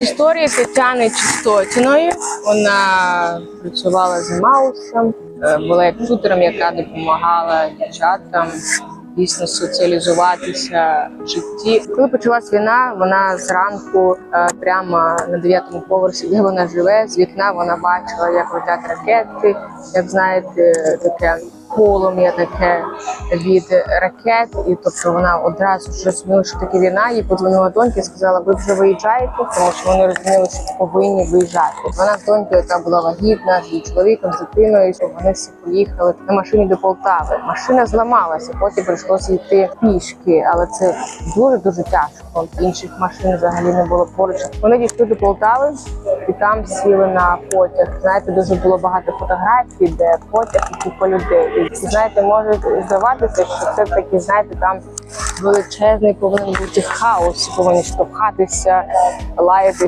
Історія Тетяни Чистотіної. Вона працювала з Маусом, е, була як тутором, яка допомагала дівчатам дійсно соціалізуватися в житті. Коли почалась війна, вона зранку е, прямо на дев'ятому поверсі, де вона живе, з вікна вона бачила, як летять ракети, як знаєте, таке полум'я таке від ракет, і тобто вона одразу ж розуміла, що таке війна. Їй подзвонила донька і сказала, ви вже виїжджаєте, тому що вони розуміли, що повинні виїжджати. Вона з донькою, яка була вагітна, з чоловіком, з дитиною, що вони всі поїхали на машині до Полтави. Машина зламалася, потім прийшлося йти пішки, але це дуже дуже тяжко. Інших машин взагалі не було поруч. Вони дійшли до Полтави і там сіли на потяг. Знаєте, дуже було багато фотографій, де потяг і купа людей. Знаєте, може здаватися, що це такі, знаєте, там величезний повинен бути хаос, повинні штовхатися, лаятися.